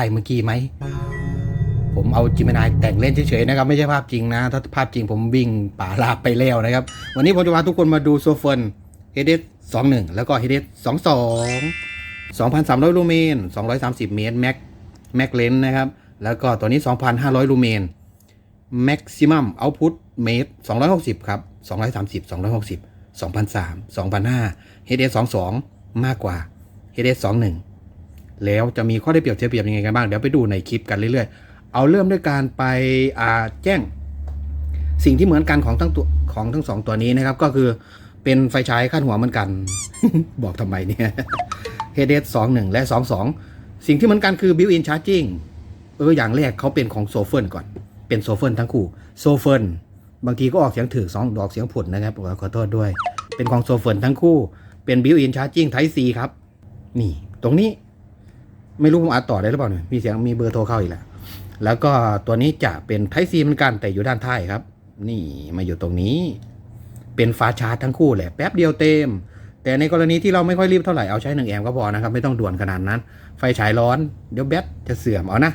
ภาพสุดท้ายเมื่อกี้ไหม ผมเอาจิมินายแต่งเล่นเฉยๆนะครับ ไม่ใช่ภาพจริงนะ ถ้าภาพจริงผมวิ่งป่าลาบไปแล้วนะครับ วันนี้ผมจะพาทุกคนมาดูโซเฟนเฮเดสสองหนึ่งแล้วก็เฮเดสสองสองสองพันสามร้อยลูเมนสองร้อยสามสิบเมตรแม็กแม็กเลนนะครับ แล้วก็ตัวนี้สองพันห้าร้อยลูเมน maximum output เมตร260ครับ230 260 2003 2005 HDS 22มากกว่า HDS 21 แล้วจะมีข้อได้เปรียบเสียเปรียบยังไงกันบ้างเดี๋ยวไปดูในคลิปกันเรื่อยๆ เอาเริ่มด้วยการไปแจ้ง สิ่งที่เหมือนกันของทั้งตัวของทั้งสองตัวนี้นะครับ ก็คือเป็นไฟฉายคาดหัวเหมือนกัน บอกทำไมเนี่ย HDS 21และ22สิ่งที่เหมือนกันคือ built-in charging เอออย่างแรกเขาเป็นของโซเฟิร์นก่อนเป็นโซเฟิร์นทั้งคู่โซเฟิร์นบางทีก็ออกเสียงถือสองดอกเสียงผุดนะครับขอโทษด้วย เป็นของโซเฟิร์นทั้งคู่ เป็น built-in charging Type C ครับ นี่ ตรงนี้ ไม่รู้ผมอัดต่อได้หรือเปล่าเนี่ยมีเสียงมีเบอร์โทรเข้าอีกแล้วแล้วก็ตัวนี้จะเป็น Type C เหมือนกันแต่อยู่ด้านท้ายครับ นี่มาอยู่ตรงนี้ เป็นฟ้าชาร์จทั้งคู่แหละแป๊บเดียวเต็ม แต่ในกรณีที่เราไม่ค่อยรีบเท่าไหร่เอาใช้หนึ่งแอมป์ก็พอนะครับ ไม่ต้องด่วนขนาดนั้น ไฟฉายร้อนเดี๋ยวแบตจะเสื่อมเอานะ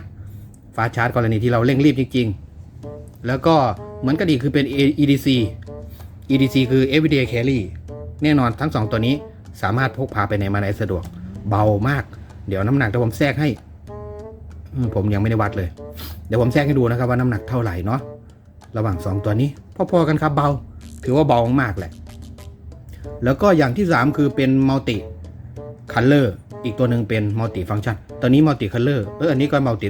ฟ้าชาร์จกรณีที่เราเร่งรีบจริง ๆ แล้วก็เหมือนกันอีคือเป็น EDC EDC คือ everyday carry แน่นอนทั้งสองตัวนี้สามารถพกพาไปไหนมาไหนสะดวกเบามาก เดี๋ยวน้ำหนักเดี๋ยวผมแทรกให้ผมยังไม่ได้วัดเลย เดี๋ยวผมแทรกให้ดูนะครับว่าน้ำหนักเท่าไหร่เนาะระหว่างสองตัวนี้พอๆกันครับเบา ถือว่าเบามากแหละ แล้วก็อย่างที่ 3 คือเป็นมัลติคัลเลอร์อีกตัวหนึ่งเป็นมัลติฟัง c t ชันตอนนี้มัลติคัลเลอร์เอออันนี้ก็มัลติ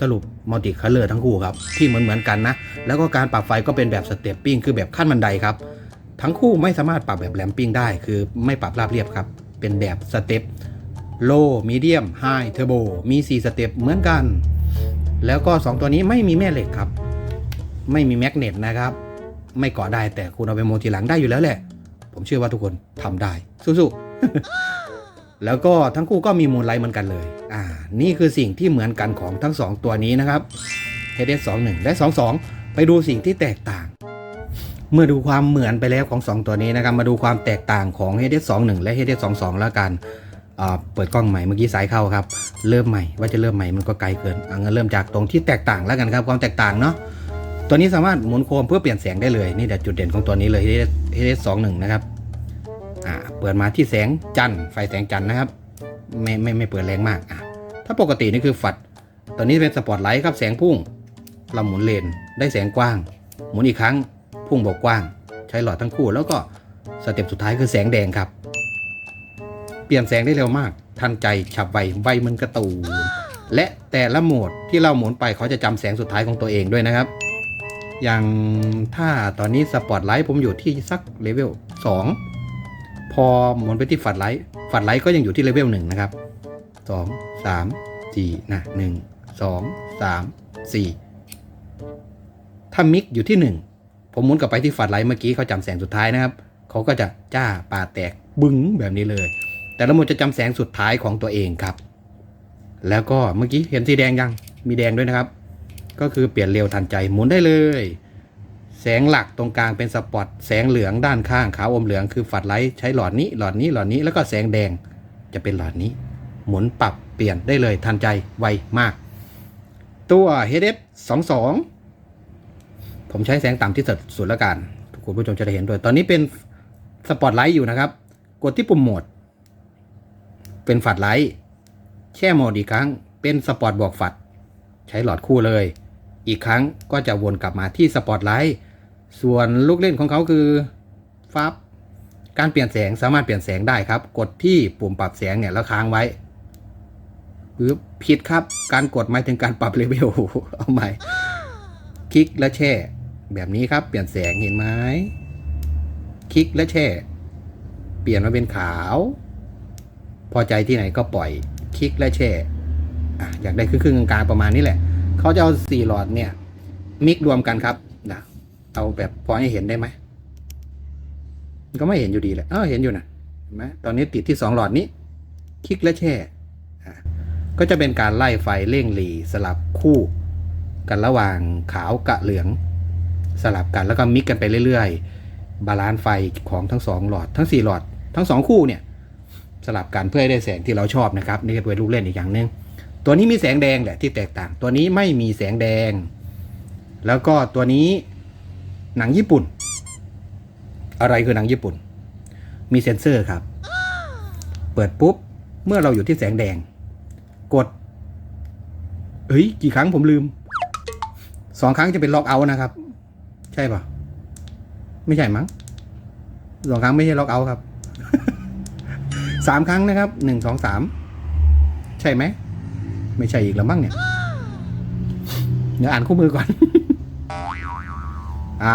สรุปมัลติคัลเลอร์ทั้งคู่ครับ ที่เหมือนเหมือนๆกันนะ แล้วก็การปรับไฟก็เป็นแบบสเตปปิ้งคือแบบขั้นบันไดครับ ทั้งคู่ไม่สามารถปรับแบบแลมปิ้งได้ คือไม่ปรับราบเรียบครับ เป็นแบบสเต็ป โลมีเดียมไฮเทอร์โบมี 4 สเต็ปเหมือนกัน แล้วก็ 2 ตัวนี้ไม่มีแม่เหล็กครับ ไม่มีแมกเนตนะครับ ไม่ก่อได้แต่คุณเอาไปโมทีหลังได้อยู่แล้วแหละ ผมเชื่อว่าทุกคนทำได้ สู้ๆแล้วก็ทั้งคู่ก็มีมูลไลท์เหมือนกันเลย อ่า นี่คือสิ่งที่เหมือนกันของทั้ง 2 ตัวนี้นะครับ HS 21 และ 22 ไปดูสิ่งที่แตกต่าง เมื่อดูความเหมือนไปแล้วของ 2 ตัวนี้นะครับ มาดูความแตกต่างของ HS 21 และ HS 22 แล้วกัน เปิดกล้องใหม่เมื่อกี้สายเข้าครับ เริ่มใหม่ว่าจะเริ่มใหม่มันก็ไกลเกินเอางั้นเริ่มจากตรงที่แตกต่างแล้วกันครับความแตกต่างเนาะตัวนี้สามารถหมุนโคมเพื่อเปลี่ยนแสงได้เลยนี่แหละจุดเด่นของตัวนี้เลย HS 21นะครับอ่าเปิดมาที่แสงจันทร์ไฟแสงจันทร์นะครับไม่ไม่ไม่เปิดแรงมากอะถ้าปกตินี่คือฝัดตัวนี้เป็นสปอตไลท์ครับแสงพุ่งเราหมุนเลนได้แสงกว้าง หมุนอีกครั้งพุ่งบอกกว้าง ใช้หลอดทั้งคู่แล้วก็สเต็ปสุดท้ายคือแสงแดงครับ เปลี่ยนแสงได้เร็วมาก ทันใจฉับไวไวเหมันกระตูนและแต่ละโหมดที่เราหมุนไปเขาจะจำแสงสุดท้ายของตัวเองด้วยนะครับ อย่างถ้าตอนนี้สปอตไลท์ผมอยู่ที่สักเลเวล2 พอหมุนไปที่ฝัดไลท์ฝัดไลท์ก็ยังอยู่ที่เลเวล1นะครับ 2 3 4นะ1 2 3 4 ถ้ามิกอยู่ที่ 1 ผมหมุนกลับไปที่ฝัดไลท์เมื่อกี้เขาจำแสงสุดท้ายนะครับ เขาก็จะจ้าป่าแตกบึ้งแบบนี้เลย แต่ละหมดจะจำแสงสุดท้ายของตัวเองครับ แล้วก็เมื่อกี้เห็นสีแดงยัง มีแดงด้วยนะครับ ก็คือเปลี่ยนเร็วทันใจหมุนได้เลย แสงหลักตรงกลางเป็นสปอต แสงเหลืองด้านข้างขาวอมเหลืองคือฝัดไลท์ใช้หลอดนี้หลอดนี้หลอดนี้แล้วก็แสงแดงจะเป็นหลอดนี้ หมุนปรับเปลี่ยนได้เลยทันใจไวมาก ตัว HF 22 ผมใช้แสงต่ำที่สุดสุดล้วกันทุกคุณผู้ชมจะได้เห็นด้วย ตอนนี้เป็นสปอตไลท์อยู่นะครับ กดที่ปุ่มโหมด เป็นฝัดไลท์แช่โหมดอีกครั้งเป็นสปอร์ตบอกฝัด ใช้หลอดคู่เลย อีกครั้งก็จะวนกลับมาที่สปอร์ตไลท์ส่วนลูกเล่นของเขาคือฟับการเปลี่ยนแสงสามารถเปลี่ยนแสงได้ครับ กดที่ปุ่มปรับแสงเนี่ยแล้วค้างไว้ปึ๊บผิดครับ การกดหมายถึงการปรับเลเวลเอาใหม่ คลิกและแช่ แบบนี้ครับ เปลี่ยนแสงเห็นไหมคลิกและแช่ เปลี่ยนมาเป็นขาว พอใจที่ไหนก็ปล่อยคลิกและแช่อะอยากได้ครึ่งๆกลางๆประมาณนี้แหละ เขาจะเอาสี่หลอดเนี่ย มิกรวมกันครับนะเอาแบบพอให้เห็นได้ไหมก็ไม่เห็นอยู่ดีแหละเออเห็นอยู่นะเห็นไหมตอนนี้ติดที่สองหลอดนี้ คลิกและแช่ก็จะเป็นการไล่ไฟเร่งหลีสลับคู่กันระหว่างขาวกับเหลือง สลับกันแล้วก็มิกกันไปเรื่อยๆ บาลานซ์ไฟของทั้งสองหลอดทั้งสี่หลอดทั้งสองคู่เนี่ย สลับกันเพื่อให้ได้แสงที่เราชอบนะครับนี่ก็เป็นลูกเล่นอีกอย่างหนึ่งตัวนี้มีแสงแดงแหละที่แตกต่าง ตัวนี้ไม่มีแสงแดง แล้วก็ตัวนี้หนังญี่ปุ่น อะไรคือหนังญี่ปุ่น มีเซ็นเซอร์ครับ เปิดปุ๊บเมื่อเราอยู่ที่แสงแดง กดเฮ้ยกี่ครั้งผมลืมสองครั้งจะเป็นล็อกเอาท์นะครับ ใช่ปะไม่ใช่มั้งสองครั้งไม่ใช่ล็อกเอาท์ครับ สามครั้งนะครับหนึ่งสองสามใช่ไหม ไม่ใช่อีกแล้วมั้งเนี่ย เดี๋ยวอ่านคู่มือก่อน อ่า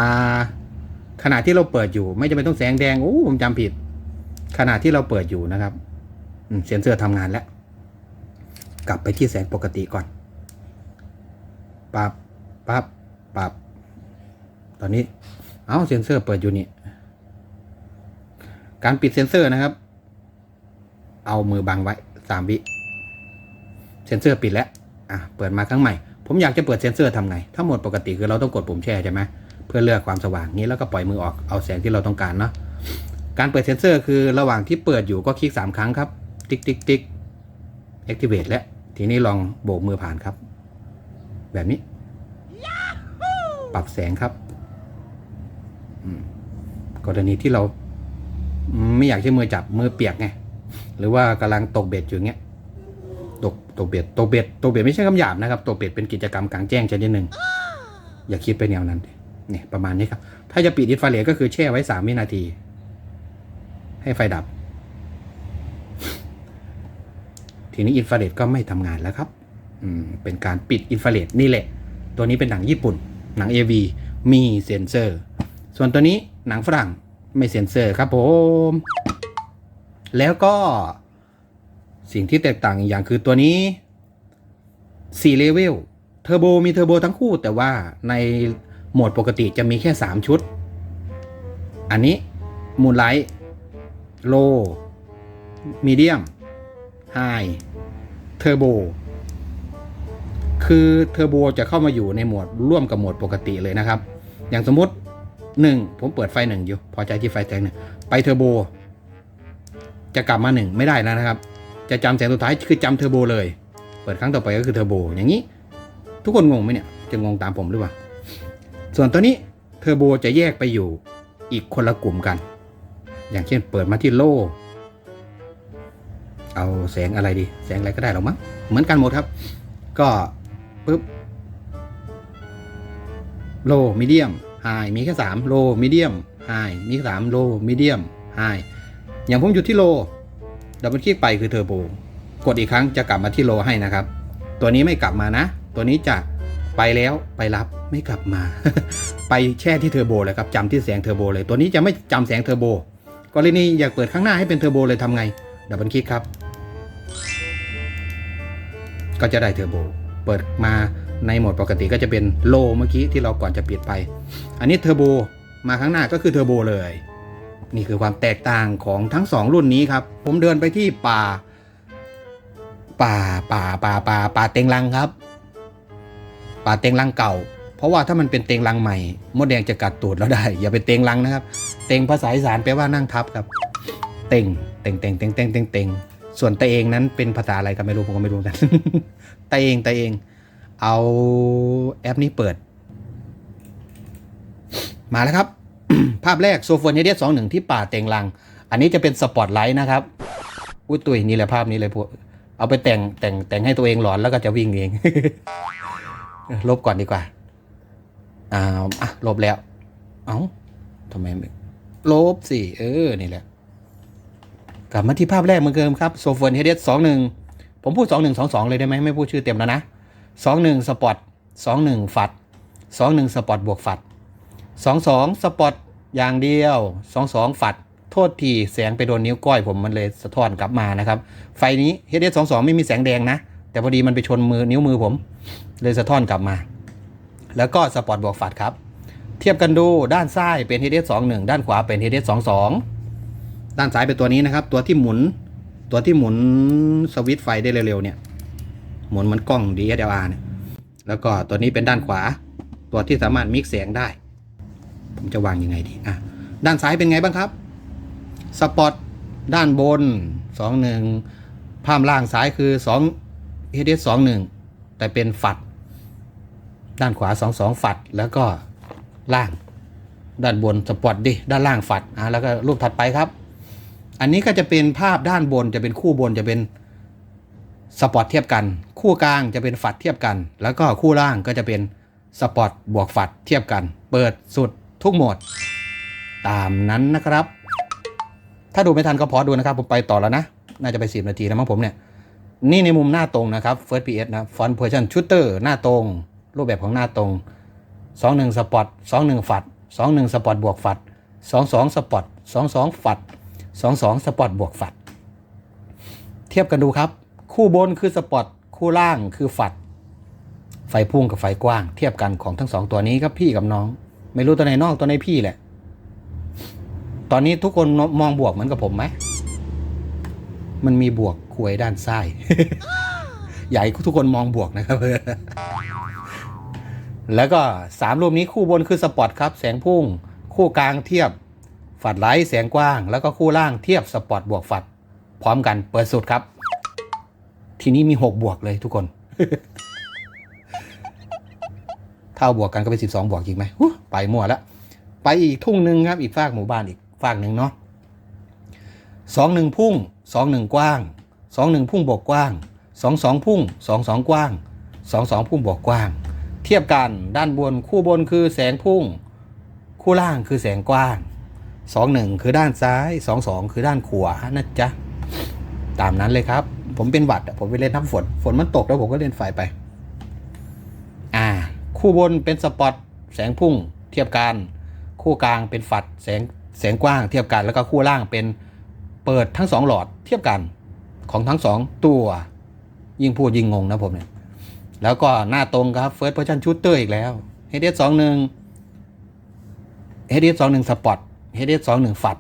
ขณะที่เราเปิดอยู่ ไม่จำเป็นต้องแสงแดง โอ้ผมจำผิด ขณะที่เราเปิดอยู่นะครับเซ็นเซอร์ทำงานแล้ว กลับไปที่แสงปกติก่อนปับปับปับตอนนี้ เอาเซ็นเซอร์เปิดอยู่นี่ การปิดเซ็นเซอร์นะครับ เอามือบังไว้สามวิ เซ็นเซอร์ปิดแล้ว อะ เปิดมาครั้งใหม่ ผมอยากจะเปิดเซ็นเซอร์ทำไง ถ้าหมดปกติคือเราต้องกดปุ่มแช่ใช่ไหมเพื่อเลือกความสว่างนี้แล้วก็ปล่อยมือออก เอาแสงที่เราต้องการเนาะ การเปิดเซ็นเซอร์คือระหว่างที่เปิดอยู่ก็คลิกสามครั้งครับ ติ๊กติ๊กติ๊ก activate แล้ว ทีนี้ลองโบกมือผ่านครับ แบบนี้ ปรับแสงครับกรณีที่เราไม่อยากใช้มือจับมือเปียกไง หรือว่ากำลังตกเบ็ดอยู่เงี้ยตกตกเบ็ดตกเบ็ดตกเบ็ดไม่ใช่คำหยาบนะครับตกเบ็ดเป็นกิจกรรมกลางแจ้งชนิดหนึ่งอย่าคิดไปแนวนั้นเนี่ยประมาณนี้ครับ ถ้าจะปิดอินฟราเรดก็คือแช่ไว้สามวินาที ให้ไฟดับ ทีนี้อินฟราเรดก็ไม่ทำงานแล้วครับ อืมเป็นการปิดอินฟราเรดนี่แหละ ตัวนี้เป็นหนังญี่ปุ่น หนัง AV มีเซ็นเซอร์ ส่วนตัวนี้หนังฝรั่งไม่เซ็นเซอร์ครับผม แล้วก็สิ่งที่แตกต่างอีกอย่างคือตัวนี้4เลเวลเทอร์โบมีเทอร์โบทั้งคู่แต่ว่าในโหมดปกติจะมีแค่ 3 ชุด อันนี้มูนไลท์โลมีเดียมไฮเทอร์โบคือเทอร์โบจะเข้ามาอยู่ในโหมดร่วมกับโหมดปกติเลยนะครับ อย่างสมมติ 1 ผมเปิดไฟหนึ่งอยู่ พอใจที่ไฟแสงหนึ่งไปเทอร์โบ จะกลับมาหนึ่งไม่ได้แล้วนะครับ จะจำแสงสุดท้ายคือจำเทอร์โบเลย เปิดครั้งต่อไปก็คือเทอร์โบอย่างนี้ ทุกคนงงไหมเนี่ย จะงงตามผมหรือเปล่า ส่วนตัวนี้เทอร์โบจะแยกไปอยู่อีกคนละกลุ่มกัน อย่างเช่นเปิดมาที่โล เอาแสงอะไรดี แสงอะไรก็ได้หรอมั้ง เหมือนกันหมดครับ ก็ปุ๊บโลมีเดียมไฮมีแค่สามโลมีเดียมไฮมีแค่สามโลมีเดียมไฮ อย่างผมอยู่ที่โลดับเบิลคลิกไปคือเทอร์โบกดอีกครั้งจะกลับมาที่โลให้นะครับ ตัวนี้ไม่กลับมานะ ตัวนี้จะไปแล้วไปรับไม่กลับมา ไปแช่ที่เทอร์โบเลยครับจำที่แสงเทอร์โบเลย ตัวนี้จะไม่จำแสงเทอร์โบกรณีอยากเปิดข้างหน้าให้เป็นเทอร์โบเลยทำไงดับเบิลคลิกครับ ก็จะได้เทอร์โบเปิดมาในโหมดปกติก็จะเป็นโลเมื่อกี้ที่เราก่อนจะปิดไป อันนี้เทอร์โบมาข้างหน้าก็คือเทอร์โบเลย นี่คือความแตกต่างของทั้งสองรุ่นนี้ครับ ผมเดินไปที่ป่า ป่าป่าป่าป่าป่าเต็งรังครับ ป่าเต็งรังเก่า เพราะว่าถ้ามันเป็นเต็งรังใหม่มดแดงจะกัดตูดเราได้ อย่าไปเต็งรังนะครับ เต็งภาษาอีสานแปลว่านั่งทับครับ เต็งเต็งเต็งเต็งเต็งเต็งเต็งส่วนตะเองนั้นเป็นภาษาอะไรก็ไม่รู้ผมก็ไม่รู้กันตะเองตะเอง เอาแอปนี้เปิด มาแล้วครับ ภาพแรกโซฟอนเฮเดียสองหนึ่งที่ป่าเต็งรัง อันนี้จะเป็นสปอตไลท์นะครับอุ้ยตุยนี่แหละภาพนี้เลยพวกเอาไปแต่งแต่งแต่งให้ตัวเองหลอนแล้วก็จะวิ่งเอง ลบก่อนดีกว่าอ้าอะลบแล้ว เอ้าทำไมลบสิเออ นี่แหละ กลับมาที่ภาพแรกเหมือนเดิมครับโซฟนเฮเดียสองหนึ่งผมพูดสองหนึ่งสองสองเลยได้ไหมไม่พูดชื่อเต็มแล้วนะสองหนึ่งสปอตสองหนึ่งฝัดสองหนึ่งสปอตบวกฝัดสองสองสปอต อย่างเดียวสองสองฝัด โทษทีแสงไปโดนนิ้วก้อยผมมันเลยสะท้อนกลับมานะครับ ไฟนี้ h s 2 2ไม่มีแสงแดงนะ แต่พอดีมันไปชนมือนิ้วมือผม เลยสะท้อนกลับมา แล้วก็สปอตบวกฝัดครับ เทียบกันดูด้านซ้ายเป็น h s 2 1ด้านขวาเป็น h s 2 2ด้านซ้ายเป็นตัวนี้นะครับ ตัวที่หมุนตัวที่หมุนสวิตช์ไฟได้เร็วๆเนี่ยหมุนมือนกล้อง DSLR เนี่ยแล้วก็ตัวนี้เป็นด้านขวา ตัวที่สามารถมิกแสงได้ ผมจะวางยังไงดีอะด้านซ้ายเป็นไงบ้างครับสปอตด้านบนสองหนึ่งภาพล่างซ้ายคือสอง HDS สองหนึ่งแต่เป็นฝัด ด้านขวาสองสองฝัดแล้วก็ล่าง ด้านบนสปอร์ตดิด้านล่างฝัดอะแล้วก็รูปถัดไปครับ อันนี้ก็จะเป็นภาพด้านบนจะเป็นคู่บนจะเป็นสปอร์ตเทียบกัน คู่กลางจะเป็นฝัดเทียบกัน แล้วก็คู่ล่างก็จะเป็นสปอร์ตบวกฝัดเทียบกัน เปิดสุด ทุกหมด ตามนั้นนะครับ ถ้าดูไม่ทันก็พอดูนะครับ ผมไปต่อแล้วนะ น่าจะไปสิบนาทีแล้วมั้งผมเนี่ย นี่ในมุมหน้าตรงนะครับ First PS นะ Front Position Shooter หน้าตรง รูปแบบของหน้าตรง 21สปอร์ต21 ฝัด 21สปอร์ตบวกฝัด 22สปอร์ต22 ฝัด 22สปอร์ตบวกฝัด เทียบกันดูครับ คู่บนคือสปอตคู่ล่างคือฝัดไฟพุ่งกับไฟกว้าง เทียบกันของทั้งสองตัวนี้ครับพี่กับน้อง ไม่รู้ตัวไหนนอกตัวไหนพี่แหละ ตอนนี้ทุกคนมองบวกเหมือนกับผมไหม มันมีบวกควยด้านซ้ายให้ทุกคนมองบวกนะครับแล้วก็สามรูปนี้คู่บนคือสปอร์ตครับ แสงพุ่ง คู่กลางเทียบฝัดไลท์แสงกว้าง แล้วก็คู่ล่างเทียบสปอร์ตบวกฝัด พร้อมกันเปิดสุดครับ ทีนี้มีหกบวกเลยทุกคน เท่าบวกกันก็เป็นสิบสองบวกจริงไหมไปมั่วแล้วไปอีกทุ่งหนึ่งครับอีกฝากหมู่บ้านอีกฝากหนึ่งเนาะสองหนึ่งพุ่งสองหนึ่งกว้างสองหนึ่งพุ่งบวกกว้างสองสองพุ่งสองสองกว้างสองสองพุ่งบวกกว้าง เทียบกันด้านบนคู่บนคือแสงพุ่ง คู่ล่างคือแสงกว้างสองหนึ่งคือด้านซ้ายสองสองคือด้านขวานะจ๊ะตามนั้นเลยครับ ผมเป็นหวัดผมไปเล่นน้ำฝนฝนมันตกแล้วผมก็เล่นไฟไป คู่บนเป็นสปอตแสงพุ่งเทียบกัน คู่กลางเป็นฝัดแสงแสงกว้างเทียบกัน แล้วก็คู่ล่างเป็นเปิดทั้งสองหลอดเทียบกันของทั้งสองตัว ยิ่งพูดยิ่งงงนะผมเนี่ย แล้วก็หน้าตรงครับ First Person Shooter อีกแล้ว HDS 2 1 HDS 2 1สองหนึ่งสปอต HDS 2 1ฝัด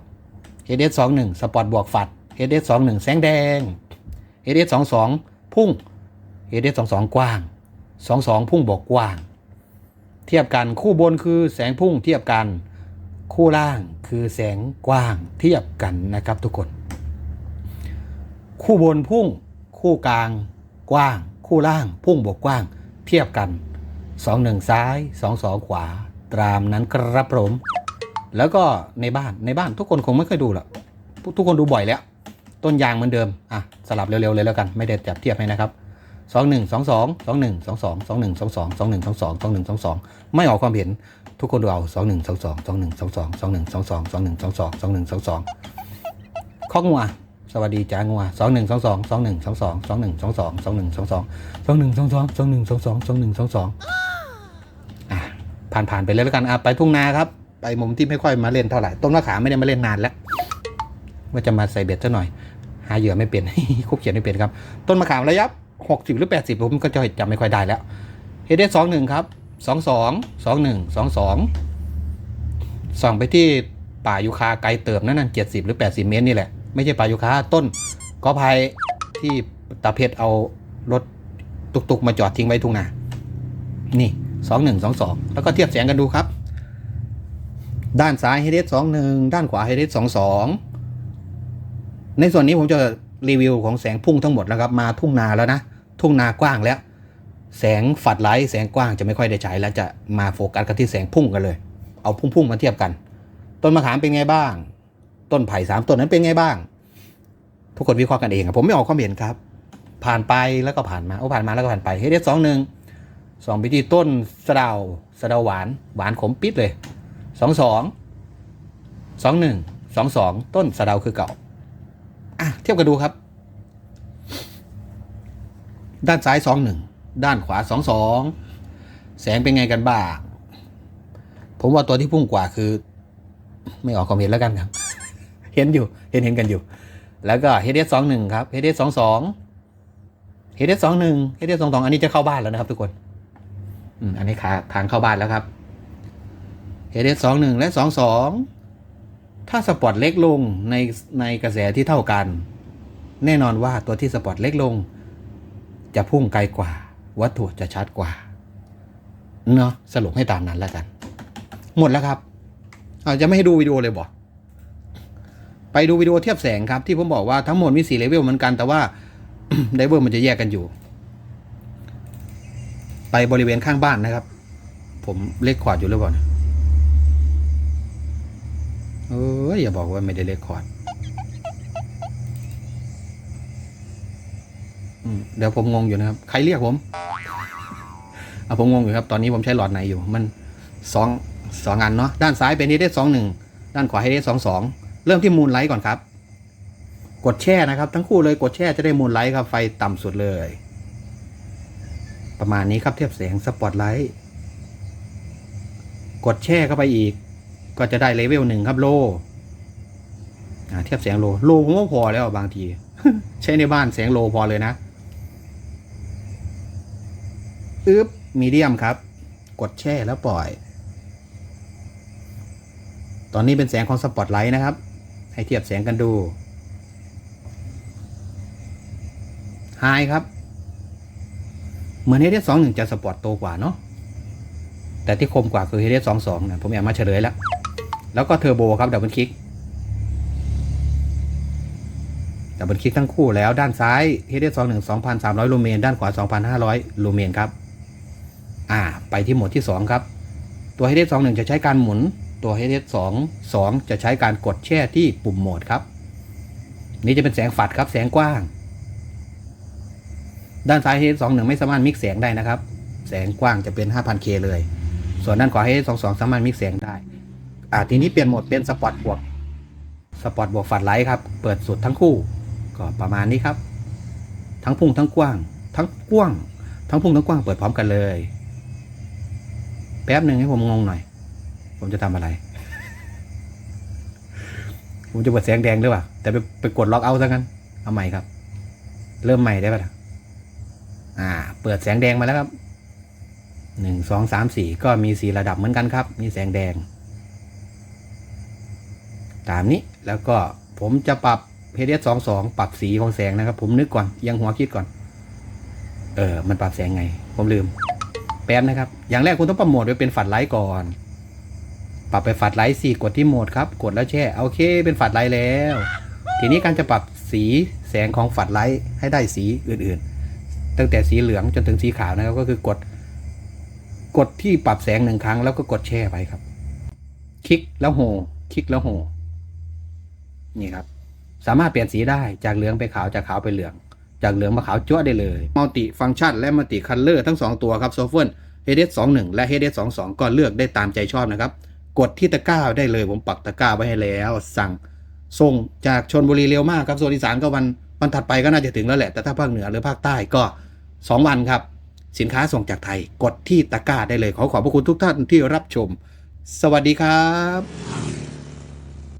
HDS 2 1สองหนึ่งสปอตบวกฝัด HDS 2 1แสงแดง HDS 2 2พุ่ง HDS 2 2กว้าง2 2พุ่งบวกกว้าง เทียบกันคู่บนคือแสงพุ่งเทียบกันคู่ล่างคือแสงกว้างเทียบกันนะครับทุกคน คู่บนพุ่ง คู่กลางกว้าง คู่ล่างพุ่งบวกกว้าง เทียบกัน 2 1 ซ้าย 2 2 ขวา ตามนั้นครับผมแล้วก็ในบ้านในบ้านทุกคนคงไม่เคยดูหรอกทุกคนดูบ่อยแล้ว ต้นยางเหมือนเดิมอะสลับเร็วๆเลยแล้วกัน ไม่ได้จับเทียบให้นะครับ สองหนึ่งสองสองสองหนึ่งสองสองสองหนึ่งสองสองสองหนึ่งสองสองสองหนึ่งสองสองไม่ออกความเห็นทุกคนดูเอาสองหนึ่งสองสองสองหนึ่งสองสองสองหนึ่งสองสองสองหนึ่งสองสองสองหนึ่งสองสองข้องัวสวัสดีจ้างัวสองหนึ่งสองสองสองหนึ่งสองสองสองหนึ่งสองสองสองหนึ่งสองสองสองหนึ่งสองสองสองหนึ่งสองสองสองหนึ่งสองสองผ่านผ่านไปเลยแล้วกันอะไปทุ่งนาครับ ไปมุมที่ไม่ค่อยมาเล่นเท่าไหร่ต้นมะขามไม่ได้มาเล่นนานแล้วว่าจะมาใส่เบ็ดซะหน่อย หาเหยื่อไม่เป็นคุกเขียนไม่เป็นครับ ต้นมะขามระยะ หกสิบหรือแปดสิบผมก็จะจำไม่ค่อยได้แล้วเฮดเดสองหนึ่งครับสองสองสองหนึ่งสองสองส่องไปที่ป่ายูคาไกลเติบนั่นนั่นเจ็ดสิบหรือแปดสิบเมตรนี่แหละ ไม่ใช่ป่ายูคาต้นกอไผ่ที่ตาเพชรเอารถตุกๆมาจอดทิ้งไว้ทุ่งนานี่สองหนึ่งสองสองแล้วก็เทียบแสงกันดูครับ ด้านซ้ายเฮดเดสสองหนึ่งด้านขวาเฮดเดสสองสองในส่วนนี้ผมจะรีวิวของแสงพุ่งทั้งหมดแล้วครับมาทุ่งนาแล้วนะ ทุ่งนากว้างแล้ว แสงฝัดไลท์แสงกว้างจะไม่ค่อยได้ใช้แล้วจะมาโฟกัสกันที่แสงพุ่งกันเลย เอาพุ่งๆมาเทียบกัน ต้นมะขามเป็นไงบ้าง ต้นไผ่สามต้นนั้นเป็นไงบ้าง ทุกคนวิเคราะห์กันเองครับผมไม่ออกความเห็นครับ ผ่านไปแล้วก็ผ่านมาโอ้ผ่านมาแล้วก็ผ่านไปเฮดเดสสองหนึ่งสองไปที่ต้นสะดาวสะดาหวานหวานขมปิดเลยสองสองสองหนึ่งสองสองต้นสะดาวคือเก่าอะเทียบกันดูครับ ด้านซ้ายสองหนึ่งด้านขวาสองสองแสงเป็นไงกันบ้าง ผมว่าตัวที่พุ่งกว่าคือ ไม่ออกความเห็นแล้วกันครับ เห็นอยู่เห็นเห็นกันอยู่ แล้วก็เฮดเดสสองหนึ่งครับเฮดเดสสองสองเฮดเดสสองหนึ่งเฮดเดสสองสองอันนี้จะเข้าบ้านแล้วนะครับทุกคนอืมอันนี้ขาทางเข้าบ้านแล้วครับเฮดเดสสองหนึ่งและสองสองถ้าสปอตเล็กลงในในกระแสที่เท่ากัน แน่นอนว่าตัวที่สปอตเล็กลง จะพุ่งไกลกว่า วัตถุจะชัดกว่าเนาะสรุปให้ตามนั้นแล้วกัน หมดแล้วครับอาจจะไม่ให้ดูวิดีโอเลยบอกไปดูวิดีโอเทียบแสงครับที่ผมบอกว่าทั้งหมดมีสี่เลเวลเหมือนกันแต่ว่าไดเวอร์มันจะแยกกันอยู่ ไปบริเวณข้างบ้านนะครับ ผมเลขคอร์ดอยู่หรือเปล่าเนี่ยเอ้ยอย่าบอกว่าไม่ได้เลขคอร์ด เดี๋ยวผมงงอยู่นะครับ ใครเรียกผมเอาผมงงอยู่ครับ ตอนนี้ผมใช้หลอดไหนอยู่ มันสองสองอันเนาะ ด้านซ้ายเป็นเฮดเดสองหนึ่งด้านขวาเฮดเดสสองสองเริ่มที่มูลไลท์ก่อนครับ กดแช่นะครับ ทั้งคู่เลยกดแช่จะได้มูลไลท์ครับ ไฟต่ำสุดเลย ประมาณนี้ครับเทียบแสงสปอตไลท์กดแช่เข้าไปอีก ก็จะได้เลเวลหนึ่งครับโล่เทียบแสงโล โลผมก็พอแล้วบางที ใช้ในบ้านแสงโลพอเลยนะ อึ๊บมีเดียมครับ กดแช่แล้วปล่อย ตอนนี้เป็นแสงของสปอตไลท์นะครับ ให้เทียบแสงกันดูไฮครับ เหมือนเฮดเดสองหนึ่งจะสปอร์ตโตกว่าเนาะแต่ที่คมกว่าคือเฮดเดสสองสองนะผมแอบมาเฉลยแล้ว แล้วก็เทอร์โบครับดับเบิลคลิกดับเบิลคลิกทั้งคู่แล้วด้านซ้ายเฮดเดสสองหนึ่งสองพันสามร้อยลูเมนด้านขวาสองพันห้าร้อยลูเมนครับ อ่า ไปที่โหมดที่สองครับ ตัวเฮดเดสสองหนึ่งจะใช้การหมุน ตัวเฮดเดสสองสองจะใช้การกดแช่ที่ปุ่มโหมดครับ นี่จะเป็นแสงฝัดครับ แสงกว้าง ด้านซ้าย h 2 1ไม่สามารถมิกแสงได้นะครับ แสงกว้างจะเป็น 5,000K เลย ส่วนด้านขวา h 2 2สองสองสามารถมิกแสงได้ อ่า ทีนี้เปลี่ยนโหมดเป็นสปอตบวก สปอตบวกฝัดไลท์ครับ เปิดสุดทั้งคู่ ก็ประมาณนี้ครับ ทั้งพุ่งทั้งกว้าง ทั้งกว้าง ทั้งพุ่งทั้งกว้างเปิดพร้อมกันเลย ป๊บหนึ่งให้ผมงงหน่อย ผมจะทำอะไร ผมจะเปิดแสงแดงหรือเปล่า แต่ไปไปกดล็อกเอาซะงั้น เอาใหม่ครับ เริ่มใหม่ได้ปะ่ะอ่า เปิดแสงแดงมาแล้วครับหนึ่งสองสามสี่ก็มีสีระดับเหมือนกันครับ มีแสงแดง ตามนี้แล้วก็ผมจะปรับ HDS 2 2ปรับสีของแสงนะครับ ผมนึกก่อนยังหัวคิดก่อน เออ มันปรับแสงไง ผมลืม แป๊บนะครับ อย่างแรกคุณต้องปรับโหมดไว้เป็นฝัดไลท์ก่อน ปรับไปฝัดไลท์สีกดที่โหมดครับ กดแล้วแช่โอเค เป็นฝัดไลท์แล้ว ทีนี้การจะปรับสีแสงของฝัดไลท์ให้ได้สีอื่นๆ ตั้งแต่สีเหลืองจนถึงสีขาวนะครับ ก็คือกด กดที่ปรับแสงหนึ่งครั้งแล้วก็กดแช่ไปครับ คลิกแล้วโห คลิกแล้วโห นี่ครับ สามารถเปลี่ยนสีได้จากเหลืองไปขาวจากขาวไปเหลือง จากเหลืองมาขาวจ้วได้เลยมัลติฟังก์ชันและมัลติคัลเลอร์ทั้ง 2 ตัวครับโซเฟ e ร์ HDS 21 และ HDS 22 ก็เลือกได้ตามใจชอบนะครับ กดที่ตะกร้าได้เลยผมปักตะกร้าไว้ให้แล้ว สั่งส่งจากชนบุรีเร็วมากครับโซนอีสานก็วันวันถัดไปก็น่าจะถึงแล้วแหละ แต่ถ้าภาคเหนือหรือภาคใต้ก็ 2 วันครับ สินค้าส่งจากไทย กดที่ตะกร้าได้เลย ขอขอบพระคุณทุกท่านที่รับชม สวัสดีครับ